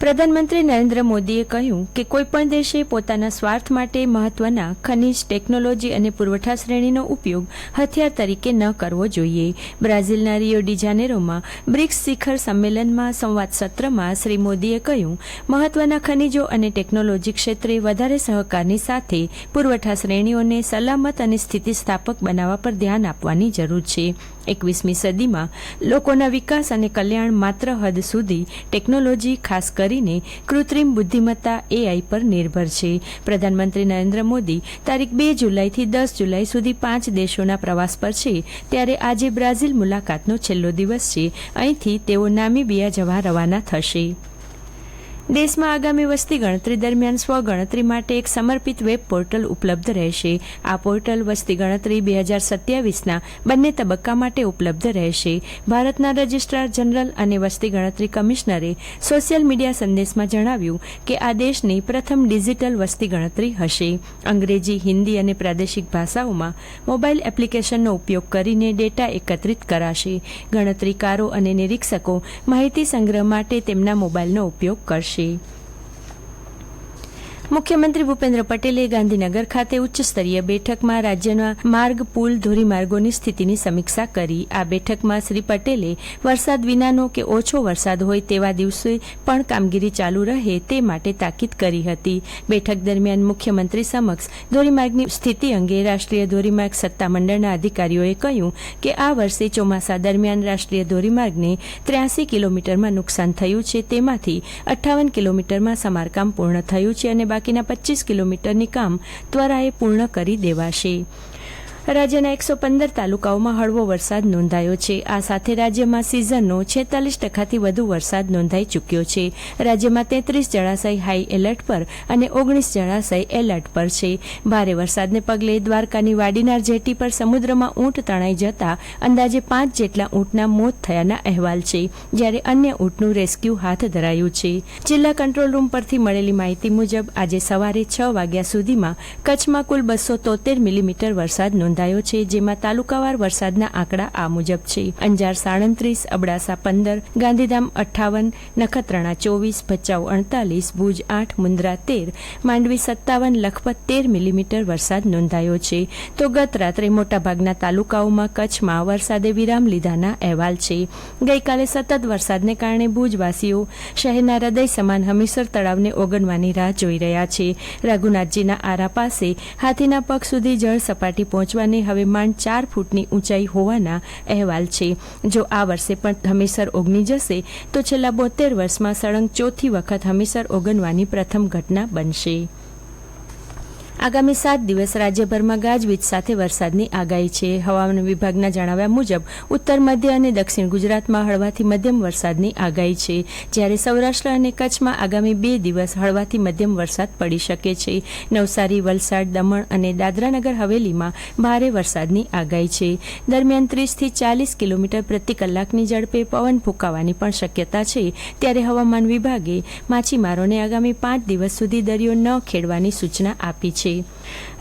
પ્રધાનમંત્રી નરેન્દ્ર મોદીએ કહ્યું કે કોઈપણ દેશે પોતાના સ્વાર્થ માટે મહત્વના ખનિજ ટેકનોલોજી અને પુરવઠા શ્રેણીનો ઉપયોગ હથિયાર તરીકે ન કરવો જોઈએ. બ્રાઝિલના રિયો ડિજાનેરોમાં બ્રિક્સ શિખર સંમેલનમાં સંવાદ સત્રમાં શ્રી મોદીએ કહ્યું, મહત્વના ખનિજો અને ટેકનોલોજી ક્ષેત્રે વધારે સહકારની સાથે પુરવઠા શ્રેણીઓને સલામત અને સ્થિતિસ્થાપક બનાવવા પર ધ્યાન આપવાની જરૂર છે. એકવીસમી સદીમાં લોકોના વિકાસ અને કલ્યાણ માત્ર હદ સુધી ટેકનોલોજી ખાસ કરીને કૃત્રિમ બુદ્ધિમત્તા એઆઈ પર નિર્ભર છે. પ્રધાનમંત્રી નરેન્દ્ર મોદી તારીખ બે જુલાઈથી દસ જુલાઈ સુધી પાંચ દેશોના પ્રવાસ પર છે. ત્યારે આજે બ્રાઝિલ મુલાકાતનો છેલ્લો દિવસ છે. અહીંથી તેઓ નામીબિયા જવા રવાના થશે. દેશમાં આગામી વસ્તી ગણતરી દરમિયાન સ્વગણતરી માટે એક સમર્પિત વેબ પોર્ટલ ઉપલબ્ધ રહેશે. આ પોર્ટલ વસ્તી ગણતરી બે હજાર સત્યાવીસના બંને તબક્કા માટે ઉપલબ્ધ રહેશે. ભારતના રજિસ્ટ્રાર જનરલ અને વસ્તી ગણતરી કમિશનરે સોશિયલ મીડિયા સંદેશમાં જણાવ્યું કે આ દેશની પ્રથમ ડિજિટલ વસ્તી ગણતરી હશે. અંગ્રેજી, હિન્દી અને પ્રાદેશિક ભાષાઓમાં મોબાઈલ એપ્લિકેશનનો ઉપયોગ કરીને ડેટા એકત્રિત કરાશે. ગણતરીકારો અને નિરીક્ષકો માહિતી સંગ્રહ માટે તેમના મોબાઈલનો ઉપયોગ કરશે. she મુખ્યમંત્રી ભૂપેન્દ્ર પટેલે ગાંધીનગર ખાતે ઉચ્ચ સ્તરીય બેઠકમાં રાજ્યના માર્ગ, પુલ, ધોરીમાર્ગોની સ્થિતિની સમીક્ષા કરી. આ બેઠકમાં શ્રી પટેલે વરસાદ વિનાનો કે ઓછો વરસાદ હોય તેવા દિવસે પણ કામગીરી ચાલુ રહે તે માટે તાકીદ કરી હતી. બેઠક દરમિયાન મુખ્યમંત્રી સમક્ષ ધોરીમાર્ગની સ્થિતિ અંગે રાષ્ટ્રીય ધોરીમાર્ગ સત્તામંડળના અધિકારીઓએ કહ્યું કે આ વર્ષે ચોમાસા દરમિયાન રાષ્ટ્રીય ધોરીમાર્ગને ત્ર્યાસી કિલોમીટરમાં નુકસાન થયું છે. તેમાંથી અઠ્ઠાવન કિલોમીટરમાં સમારકામ પૂર્ણ થયું છે અને બાકીના પચીસ કિલોમીટરની કામ ત્વરાએ પૂર્ણ કરી દેવાશે. રાજ્યના એકસો પંદર તાલુકાઓમાં હળવો વરસાદ નોંધાયો છે. આ સાથે રાજ્યમાં સિઝનનો છેતાલીસ ટકાથી વધુ વરસાદ નોંધાઈ ચૂક્યો છે. રાજ્યમાં તેત્રીસ જળાશય હાઈ એલર્ટ પર અને ઓગણીસ જળાશય એલર્ટ પર છે. ભારે વરસાદને પગલે દ્વારકાની વાડીનાર જેટી પર સમુદ્રમાં ઊંટ તણાઈ જતા અંદાજે પાંચ જેટલા ઊંટના મોત થયાના અહેવાલ છે. જ્યારે અન્ય ઊંટનું રેસ્ક્યુ હાથ ધરાયું છે. જિલ્લા કંટ્રોલ રૂમ પરથી મળેલી માહિતી મુજબ આજે સવારે છ વાગ્યા સુધીમાં કચ્છમાં કુલ બસો તોતેર મિલીમીટર વરસાદ નોંધાયો નોંધાયો છે, જેમાં તાલુકાવાર વરસાદના આંકડા આ મુજબ છે. અંજાર સાડત્રીસ, અબડાસા પંદર, ગાંધીધામ અઠ્ઠાવન, નખત્રાણા ચોવીસ, ભચાઉ અડતાલીસ, ભુજ આઠ, મુન્દ્રા તેર, માંડવી સત્તાવન, લખપત તેર મિલીમીટર વરસાદ નોંધાયો છે. તો ગત રાત્રે મોટાભાગના તાલુકાઓમાં કચ્છમાં વરસાદે વિરામ લીધાના અહેવાલ છે. ગઈકાલે સતત વરસાદને કારણે ભુજવાસીઓ શહેરના હૃદય સમાન હમીસર તળાવને ઓગણવાની રાહ જોઈ રહ્યા છે. રઘુનાથજીના આરા પાસે હાથીના પગ સુધી જળ સપાટી પહોંચવા અને હવે માંડ ચાર ફૂટની ઊંચાઈ હોવાના અહેવાલ છે. જો આ વર્ષે પણ હમીસર ઓગની જશે, તો છેલ્લા બોતેર વર્ષમાં સળંગ ચોથી વખત હમીસર ઓગનવાની પ્રથમ ઘટના બનશે. આગામી સાત દિવસ રાજ્યભરમાં ગાજવીજ સાથે વરસાદની આગાહી છે. હવામાન વિભાગના જણાવ્યા મુજબ, ઉત્તર, મધ્ય અને દક્ષિણ ગુજરાતમાં હળવાથી મધ્યમ વરસાદની આગાહી છે. જ્યારે સૌરાષ્ટ્ર અને કચ્છમાં આગામી બે દિવસ હળવાથી મધ્યમ વરસાદ પડી શકે છે. નવસારી, વલસાડ, દમણ અને દાદરાનગર હવેલીમાં ભારે વરસાદની આગાહી છે. દરમિયાન ત્રીસથી ચાલીસ કિલોમીટર પ્રતિ કલાકની ઝડપે પવન ફૂંકાવાની પણ શક્યતા છે. ત્યારે હવામાન વિભાગે માછીમારોને આગામી પાંચ દિવસ સુધી દરિયો ન ખેડવાની સૂચના આપી છે.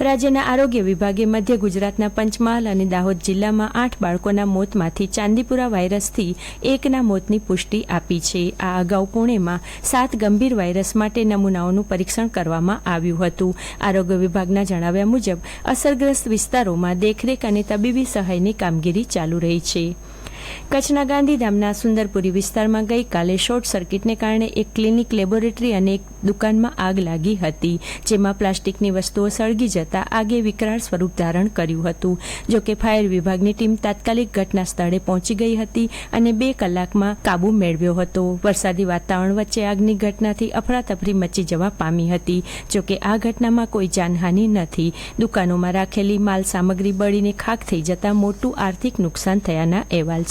રાજ્યના આરોગ્ય વિભાગે મધ્ય ગુજરાતના પંચમહાલ અને દાહોદ જિલ્લામાં આઠ બાળકોના મોતમાંથી ચાંદીપુરા વાયરસથી એકના મોતની પુષ્ટિ આપી છે. આ અગાઉ પુણેમાં સાત ગંભીર વાયરસ માટે નમૂનાઓનું પરીક્ષણ કરવામાં આવ્યું હતું. આરોગ્ય વિભાગના જણાવ્યા મુજબ અસરગ્રસ્ત વિસ્તારોમાં દેખરેખ અને તબીબી સહાયની કામગીરી ચાલુ રહી છે. કચ્છના ગાંધીધામના સુંદરપુરી વિસ્તારમાં ગઈકાલે શોર્ટ સર્કિટને કારણે એક ક્લિનિક લેબોરેટરી અને એક દુકાનમાં આગ લાગી હતી, જેમાં પ્લાસ્ટિકની વસ્તુઓ સળગી જતા આગે વિકરાળ સ્વરૂપ ધારણ કર્યું હતું. જોકે ફાયર વિભાગની ટીમ તાત્કાલિક ઘટના સ્થળે પહોંચી ગઈ હતી અને બે કલાકમાં કાબુ મેળવ્યો હતો. વરસાદી વાતાવરણ વચ્ચે આગની ઘટનાથી અફરાતફરી મચી જવા પામી હતી. જોકે આ ઘટનામાં કોઈ જાનહાનિ નથી. દુકાનોમાં રાખેલી માલ સામગ્રી બળીને ખાક થઈ જતા મોટું આર્થિક નુકસાન થયાના અહેવાલ